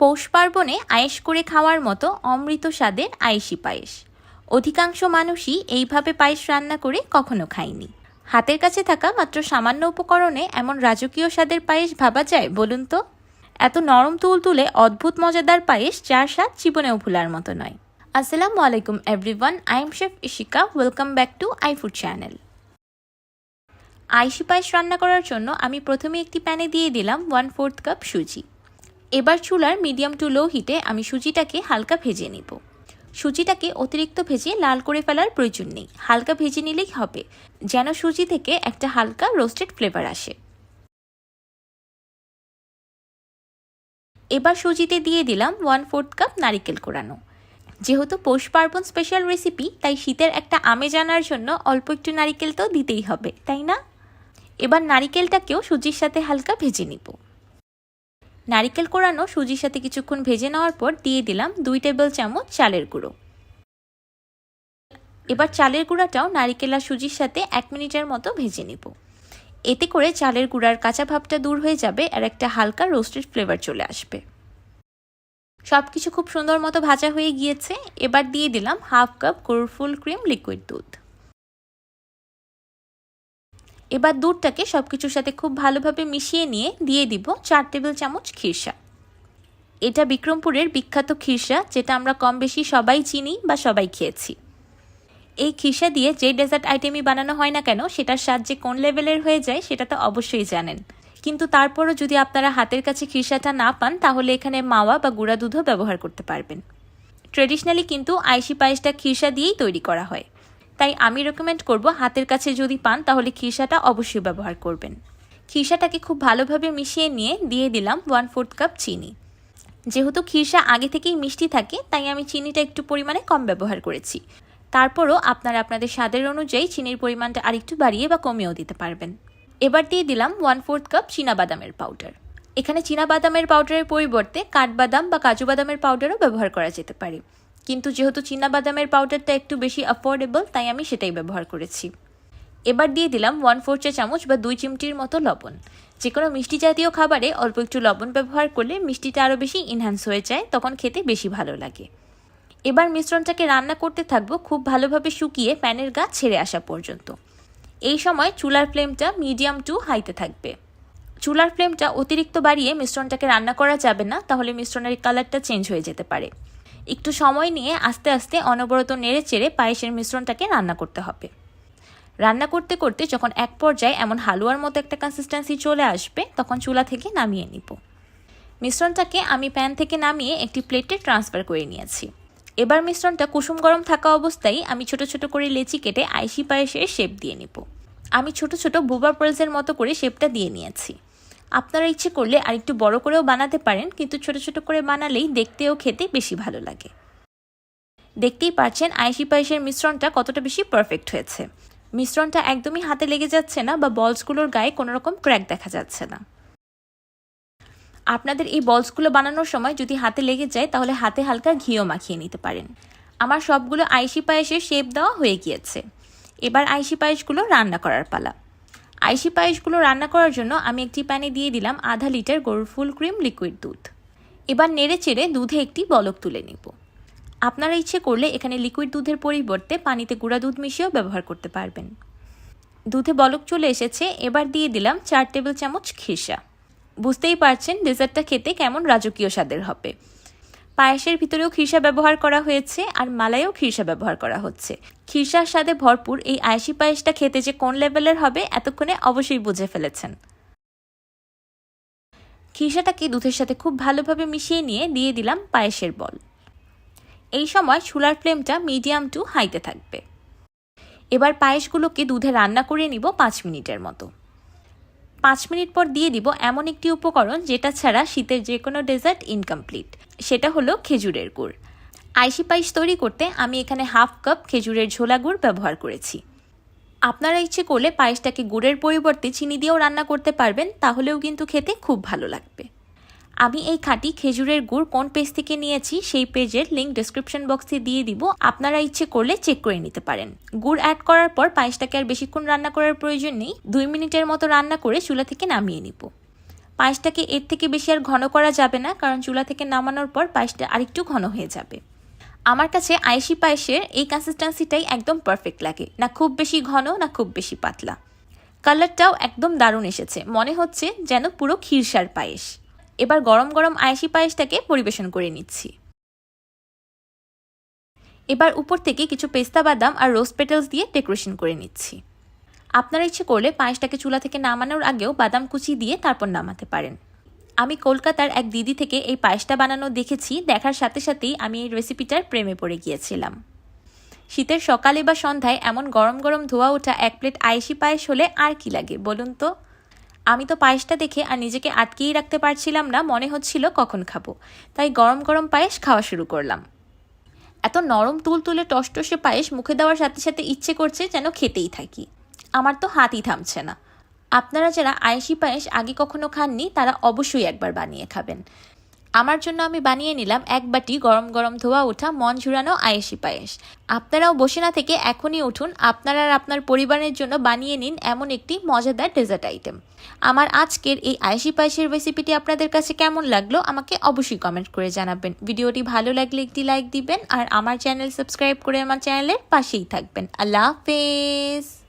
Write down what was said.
পৌষ পার্বণে আয়েশ করে খাওয়ার মতো অমৃত স্বাদের আয়েশি পায়েস। অধিকাংশ মানুষই এইভাবে পায়েস রান্না করে কখনো খায়নি। হাতের কাছে থাকা মাত্র সামান্য উপকরণে এমন রাজকীয় স্বাদের পায়েস ভাবা যায় বলুন তো? এত নরম তুলতুলে অদ্ভুত মজাদার পায়েস যার স্বাদ জীবনেও ভুলার মতো নয়। আসসালামু আলাইকুম everyone, I am chef Ishika, welcome back to I food channel. আইসি পায়েস রান্না করার জন্য আমি প্রথমে একটি প্যানে দিয়ে দিলাম ওয়ান ফোর্থ কাপ সুজি। এবার চুলার মিডিয়াম টু লো হিটে আমি সুজিটাকে হালকা ভেজে নিব। সুজিটাকে অতিরিক্ত ভেজে লাল করে ফেলার প্রয়োজন নেই। হালকা ভেজে নিলেই হবে, যেন সুজি থেকে একটা হালকা রোস্টেড ফ্লেভার আসে। এবার সুজিতে দিয়ে দিলাম ওয়ান ফোর্থ কাপ নারিকেল কোরানো। যেহেতু পৌষ পার্বণ স্পেশাল রেসিপি, তাই শীতের একটা আমেজ আনার জন্য অল্প একটু নারিকেল তো দিতেই হবে, তাই না? এবার নারিকেলটাকেও সুজির সাথে হালকা ভেজে নিব। নারিকেল কোরানো সুজির সাথে কিছুক্ষণ ভেজে নেওয়ার পর দিয়ে দিলাম দুই টেবিল চামচ চালের গুঁড়ো। এবার চালের গুঁড়াটাও নারিকেল আর সুজির সাথে এক মিনিটের মতো ভেজে নিব। এতে করে চালের গুঁড়ার কাঁচা ভাবটা দূর হয়ে যাবে আর একটা হালকা রোস্টেড ফ্লেভার চলে আসবে। সব কিছু খুব সুন্দর মতো ভাজা হয়ে গিয়েছে। এবার দিয়ে দিলাম হাফ কাপ গরুর ফুল ক্রিম লিকুইড দুধ। এবার দুধটাকে সব কিছুর সাথে খুব ভালোভাবে মিশিয়ে নিয়ে দিয়ে দিব চার টেবিল চামচ খিরসা। এটা বিক্রমপুরের বিখ্যাত খিরসা, যেটা আমরা কম বেশি সবাই চিনি বা সবাই খেয়েছি। এই খিরসা দিয়ে যে ডেজার্ট আইটেমই বানানো হয় না কেন, সেটার স্বাদ যে কোন লেভেলের হয়ে যায়, সেটা তো অবশ্যই জানেন। কিন্তু তারপরও যদি আপনারা হাতের কাছে খিরসাটা না পান, তাহলে এখানে মাওয়া বা গুঁড়া দুধও ব্যবহার করতে পারবেন। ট্রেডিশনালি কিন্তু আইসি পায়েসটা খিরসা দিয়েই তৈরি করা হয়। তাই আমি রেকমেন্ড করব হাতের কাছে যদি পান তাহলে খিরসাটা অবশ্যই ব্যবহার করবেন। খিরসাটাকে খুব ভালোভাবে মিশিয়ে নিয়ে দিয়ে দিলাম ওয়ান ফোর্থ কাপ চিনি। যেহেতু খিরসা আগে থেকেই মিষ্টি থাকে, তাই আমি চিনিটা একটু পরিমাণে কম ব্যবহার করেছি। তারপরও আপনারা আপনাদের স্বাদের অনুযায়ী চিনির পরিমাণটা আরেকটু বাড়িয়ে বা কমিয়েও দিতে পারবেন। এবার দিয়ে দিলাম ওয়ান ফোর্থ কাপ বাদামের পাউডার এখানে বাদামের পাউডারের পরিবর্তে কাঠবাদাম বা কাজু বাদামের পাউডারও ব্যবহার করা যেতে পারে। কিন্তু যেহেতু বাদামের পাউডারটা একটু বেশি অ্যাফোর্ডেবল তাই আমি সেটাই ব্যবহার করেছি। এবার দিয়ে দিলাম ওয়ান ফোর চা চামচ বা দুই চিমটির মতো লবণ। যে কোনো মিষ্টি জাতীয় খাবারে অল্প একটু লবণ ব্যবহার করলে মিষ্টিটা আরও বেশি ইনহ্যান্স হয়ে যায়, তখন খেতে বেশি ভালো লাগে। এবার মিশ্রণটাকে রান্না করতে থাকব খুব ভালোভাবে শুকিয়ে প্যানের গা ছেড়ে আসা পর্যন্ত। এই সময় চুলার ফ্লেমটা মিডিয়াম টু হাইতে থাকবে। চুলার ফ্লেমটা অতিরিক্ত বাড়িয়ে মিশ্রণটাকে রান্না করা যাবে না, তাহলে মিশ্রণের কালারটা চেঞ্জ হয়ে যেতে পারে। একটু সময় নিয়ে আস্তে আস্তে অনবরত নেড়ে চেড়ে পায়েসের মিশ্রণটাকে রান্না করতে হবে। রান্না করতে করতে যখন এক পর্যায়ে এমন হালুয়ার মতো একটা কনসিস্টেন্সি চলে আসবে, তখন চুলা থেকে নামিয়ে নিব। মিশ্রণটাকে আমি প্যান থেকে নামিয়ে একটি প্লেটে ট্রান্সফার করে নিয়েছি। এবার মিশ্রণটা কুসুম গরম থাকা অবস্থায় আমি ছোট ছোট করে লেচি কেটে আইসি পায়েসের শেপ দিয়ে নিব। আমি ছোট ছোট বুবা পার্লসের মতো করে শেপটা দিয়ে নিয়েছি। আপনারা ইচ্ছে করলে আরেকটু বড় করেও বানাতে পারেন, কিন্তু ছোট ছোট করে বানালেই দেখতেও খেতে বেশি ভালো লাগে। দেখতেই পাচ্ছেন, আইসি পায়েসের মিশ্রণটা কতটা বেশি পারফেক্ট হয়েছে। মিশ্রণটা একদমই হাতে লেগে যাচ্ছে না বা বলসগুলোর গায়ে কোনো রকম ক্র্যাক দেখা যাচ্ছে না। আপনাদের এই বলসগুলো বানানোর সময় যদি হাতে লেগে যায়, তাহলে হাতে হালকা ঘিও মাখিয়ে নিতে পারেন। আমার সবগুলো আইসি পায়েসের শেপ দেওয়া হয়ে গিয়েছে। এবার আইসি পায়েসগুলো রান্না করার পালা। আইসি পায়েসগুলো রান্না করার জন্য আমি একটি প্যানে দিয়ে দিলাম আধা লিটার গরুর ফুল ক্রিম লিকুইড দুধ। এবার নেড়ে চেড়ে দুধে একটি বলক তুলে নেব। আপনারা ইচ্ছে করলে এখানে লিকুইড দুধের পরিবর্তে পানিতে গুঁড়া দুধ মিশিয়েও ব্যবহার করতে পারবেন। দুধে বলক চলে এসেছে, এবার দিয়ে দিলাম চার টেবিল চামচ খিসা। বুঝতেই পারছেন, ডেজার্টটা খেতে কেমন রাজকীয় স্বাদের হবে। পায়েসের ভিতরেও খিরসা ব্যবহার করা হয়েছে আর মালাইও খিরসা ব্যবহার করা হচ্ছে। খিরসার স্বাদে ভরপুর এই আয়েসি পায়েসটা খেতে যে কোন লেভেলের হবে এতক্ষণে অবশ্যই বুঝে ফেলেছেন। খিরসাটাকে দুধের সাথে খুব ভালোভাবে মিশিয়ে নিয়ে দিয়ে দিলাম পায়েসের বল। এই সময় চুলার ফ্লেমটা মিডিয়াম টু হাইতে থাকবে। এবার পায়েসগুলোকে দুধে রান্না করে নিব পাঁচ মিনিটের মতো। পাঁচ মিনিট পর দিয়ে দিব এমন একটি উপকরণ যেটা ছাড়া শীতের যে কোনো ডেজার্ট ইনকমপ্লিট। সেটা হলো খেজুরের গুড়। আইসি পাইস তৈরি করতে আমি এখানে হাফ কাপ খেজুরের ঝোলা গুড় ব্যবহার করেছি। আপনারা ইচ্ছে করলে পায়েসটাকে গুড়ের পরিবর্তে চিনি দিয়েও রান্না করতে পারবেন, তাহলেও কিন্তু খেতে খুব ভালো লাগবে। আমি এই খাঁটি খেজুরের গুড় কোন পেজ থেকে নিয়েছি সেই পেজের লিঙ্ক ডিসক্রিপশন বক্সে দিয়ে দিব। আপনারা ইচ্ছে করলে চেক করে নিতে পারেন। গুড় অ্যাড করার পর পায়েসটাকে আর বেশিক্ষণ রান্না করার প্রয়োজন নেই। দুই মিনিটের মতো রান্না করে চুলা থেকে নামিয়ে নিব। পায়েসটাকে এর থেকে বেশি আর ঘন করা যাবে না, কারণ চুলা থেকে নামানোর পর পায়েসটা আরেকটু ঘন হয়ে যাবে। আমার কাছে আয়েশি পায়েসের এই কনসিস্টেন্সিটাই একদম পারফেক্ট লাগে। না খুব বেশি ঘন, না খুব বেশি পাতলা। কালারটাও একদম দারুণ এসেছে। মনে হচ্ছে যেন পুরো ক্ষীরসার পায়েস। এবার গরম গরম আয়েশি পায়েসটাকে পরিবেশন করে নিচ্ছি। এবার উপর থেকে কিছু পেস্তা বাদাম আর রোজ পেটেলস দিয়ে ডেকোরেশন করে নিচ্ছি। আপনারা ইচ্ছে করলে পায়েসটাকে চুলা থেকে নামানোর আগেও বাদাম কুচি দিয়ে তারপর নামাতে পারেন। আমি কলকাতার এক দিদি থেকে এই পায়েসটা বানানো দেখেছি, দেখার সাথে সাথেই আমি এই রেসিপিটার প্রেমে পড়ে গিয়েছিলাম। শীতের সকালে বা সন্ধ্যায় এমন গরম গরম ধোয়া ওঠা এক প্লেট আয়েসি পায়েস হলে আর কি লাগে বলুন তো? আমি তো পায়েসটা দেখে আর নিজেকে আটকেই রাখতে পারছিলাম না, মনে হচ্ছিল কখন খাব। তাই গরম গরম পায়েস খাওয়া শুরু করলাম। এত নরম তুল তুলে টসটসে পায়েস মুখে দেওয়ার সাথে সাথে ইচ্ছে করছে যেন খেতেই থাকি। আমার তো হাতই থামছে না। আপনারা যারা আয়েসি পায়েস আগে কখনো খাননি, তারা অবশ্যই একবার বানিয়ে খাবেন। আমার জন্য আমি বানিয়ে নিলাম এক বাটি গরম গরম ধোয়া ওঠা মন ঝুরানো আয়েসি পায়েস। আপনারাও বসে না থেকে এখনই উঠুন, আপনারা আর আপনার পরিবারের জন্য বানিয়ে নিন এমন একটি মজাদার ডেজার্ট আইটেম আমার আজকের এই আয়েসি পায়েসের রেসিপিটি আপনাদের কাছে কেমন লাগল আমাকে অবশ্যই কমেন্ট করে জানাবেন। ভিডিওটি ভালো লাগলে একটি লাইক দিবেন আর আমার চ্যানেল সাবস্ক্রাইব করে আমার চ্যানেলের পাশেই থাকবেন। আল্লাহ হাফেজ!